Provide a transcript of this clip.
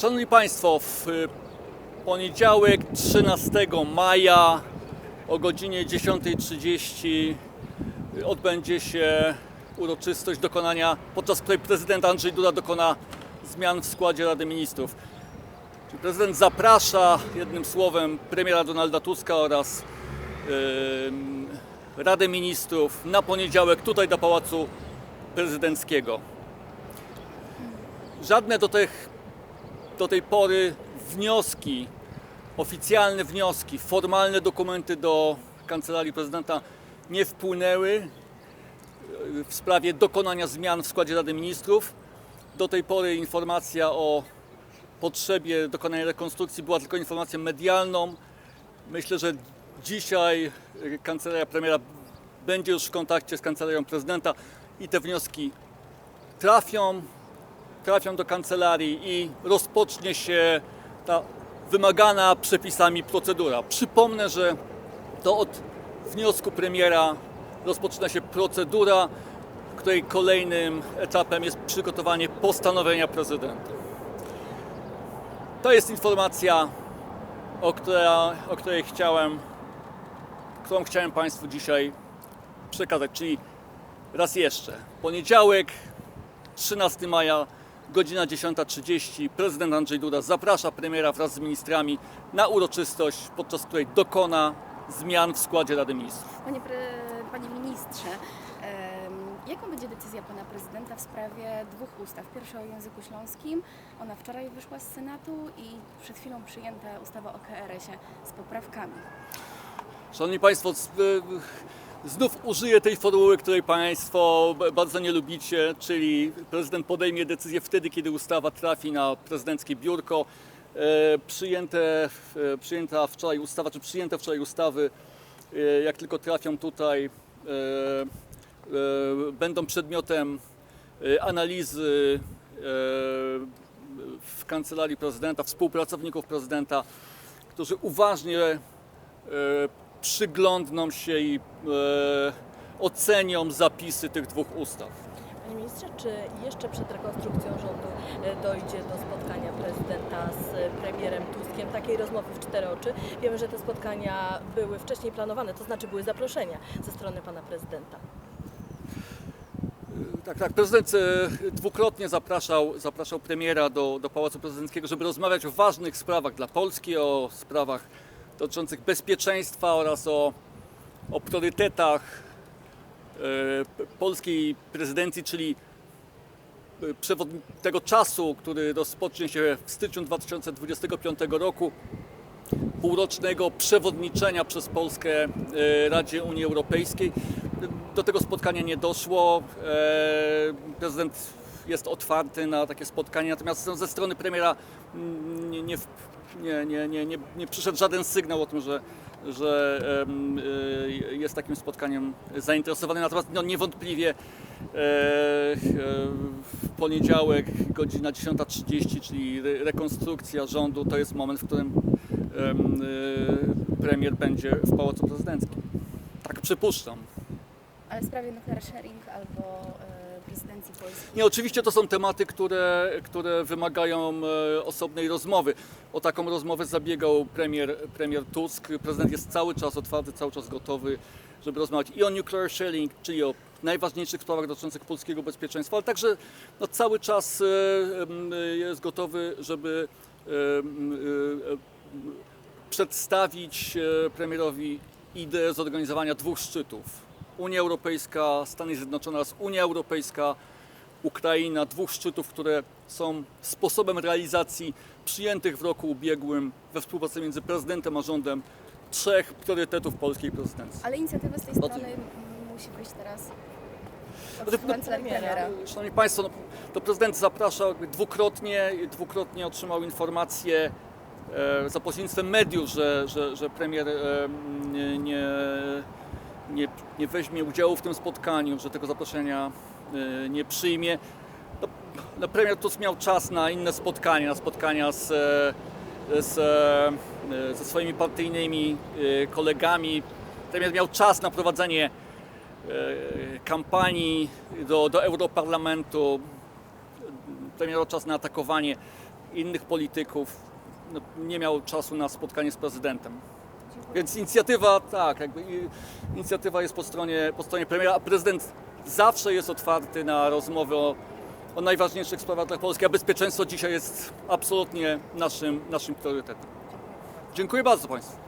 Szanowni Państwo, w y, poniedziałek 13 maja o godzinie 10.30 odbędzie się uroczystość dokonania, podczas której prezydent Andrzej Duda dokona zmian w składzie Rady Ministrów. Czyli prezydent zaprasza jednym słowem premiera Donalda Tuska oraz ym, Radę Ministrów na poniedziałek tutaj do Pałacu Prezydenckiego. Żadne do tych do tej pory wnioski, oficjalne wnioski, formalne dokumenty do Kancelarii Prezydenta nie wpłynęły e, w sprawie dokonania zmian w składzie Rady Ministrów. Do tej pory informacja o potrzebie dokonania rekonstrukcji była tylko informacją medialną. Myślę, że dzisiaj e, Kancelaria Premiera będzie już w kontakcie z Kancelarią Prezydenta i te wnioski trafią trafią do kancelarii i rozpocznie się ta wymagana przepisami procedura. Przypomnę, że to od wniosku premiera rozpoczyna się procedura, której kolejnym etapem jest przygotowanie postanowienia prezydenta. To jest informacja, o, która, o której chciałem, którą chciałem Państwu dzisiaj przekazać, czyli raz jeszcze, poniedziałek, 13 maja, godzina 10.30. Prezydent Andrzej Duda zaprasza premiera wraz z ministrami na uroczystość, podczas której dokona zmian w składzie Rady Ministrów. Panie, pre, panie ministrze, jaką będzie decyzja pana prezydenta w sprawie dwóch ustaw? Pierwsza o języku śląskim, ona wczoraj wyszła z Senatu i przed chwilą przyjęta ustawa o KRS-ie z poprawkami. Szanowni Państwo, y, znów użyję tej formuły, której Państwo bardzo nie lubicie, czyli prezydent podejmie decyzję wtedy, kiedy ustawa trafi na prezydenckie biurko. E, Przyjęte, e, przyjęta wczoraj ustawa, czy przyjęte wczoraj ustawy, e, jak tylko trafią tutaj, będą przedmiotem analizy w kancelarii prezydenta, współpracowników prezydenta, którzy uważnie przyglądną się i e, ocenią zapisy tych dwóch ustaw. Panie ministrze, czy jeszcze przed rekonstrukcją rządu e, dojdzie do spotkania prezydenta z premierem Tuskiem, takiej rozmowy w cztery oczy? Wiemy, że te spotkania były wcześniej planowane, to znaczy były zaproszenia ze strony pana prezydenta. Tak, tak. Prezydent e, dwukrotnie zapraszał, zapraszał premiera do, do Pałacu Prezydenckiego, żeby rozmawiać o ważnych sprawach dla Polski, o sprawach dotyczących bezpieczeństwa oraz o, o priorytetach e, polskiej prezydencji, czyli e, tego czasu, który rozpocznie się w styczniu 2025 roku, półrocznego przewodniczenia przez Polskę e, Radzie Unii Europejskiej. Do tego spotkania nie doszło. Prezydent jest otwarty na takie spotkanie, natomiast ze strony premiera mm, nie, nie, nie, nie, nie, nie, przyszedł żaden sygnał o tym, że, że e, jest takim spotkaniem zainteresowany. Natomiast no, niewątpliwie e, w poniedziałek, godzina 10.30, czyli re- rekonstrukcja rządu, to jest moment, w którym e, premier będzie w Pałacu Prezydenckim. Tak przypuszczam. Ale w sprawie nuclear sharing albo e, prezydencji polskiej. Nie, oczywiście to są tematy, które, które wymagają e, osobnej rozmowy. O taką rozmowę zabiegał premier, premier Tusk. Prezydent jest cały czas otwarty, cały czas gotowy, żeby rozmawiać i o nuclear sharing, czyli o najważniejszych sprawach dotyczących polskiego bezpieczeństwa, ale także no, cały czas e, jest gotowy, żeby e, przedstawić premierowi ideę zorganizowania dwóch szczytów. Unia Europejska, Stany Zjednoczone oraz Unia Europejska, Ukraina, dwóch szczytów, które są sposobem realizacji przyjętych w roku ubiegłym we współpracy między prezydentem a rządem trzech priorytetów polskiej prezydencji. Ale inicjatywa z tej Od- strony m, musi być teraz Znaczy, od no, premiera. Szanowni Państwo, no, to prezydent zapraszał jakby dwukrotnie, dwukrotnie otrzymał informację e, za pośrednictwem mediów, że, że, że premier e, nie, nie, nie, nie weźmie udziału w tym spotkaniu, że tego zaproszenia e, nie przyjmie. No, no, premier Tusk miał czas na inne spotkania, na spotkania z, e, z, e, ze swoimi partyjnymi e, kolegami. Premier miał czas na prowadzenie e, kampanii do, do Europarlamentu. Premier miał czas na atakowanie innych polityków no, nie miał czasu na spotkanie z prezydentem. Więc inicjatywa, tak, jakby inicjatywa jest po stronie, po stronie premiera, a prezydent zawsze jest otwarty na rozmowy o, o najważniejszych sprawach dla Polski, a bezpieczeństwo dzisiaj jest absolutnie naszym, naszym priorytetem. Dziękuję bardzo Państwu.